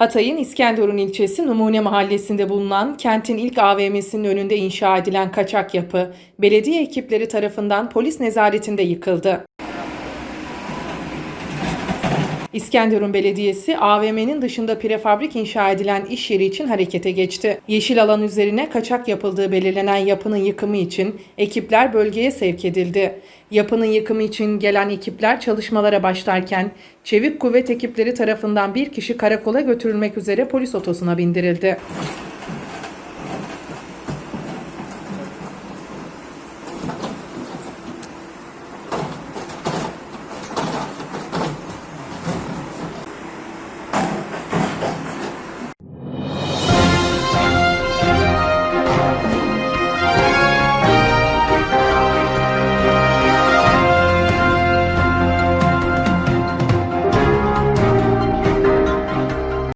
Hatay'ın İskenderun ilçesi Numune Mahallesi'nde bulunan kentin ilk AVM'sinin önünde inşa edilen kaçak yapı, belediye ekipleri tarafından polis nezaretinde yıkıldı. İskenderun Belediyesi AVM'nin dışında prefabrik inşa edilen iş yeri için harekete geçti. Yeşil alan üzerine kaçak yapıldığı belirlenen yapının yıkımı için ekipler bölgeye sevk edildi. Yapının yıkımı için gelen ekipler çalışmalara başlarken çevik kuvvet ekipleri tarafından bir kişi karakola götürülmek üzere polis otosuna bindirildi.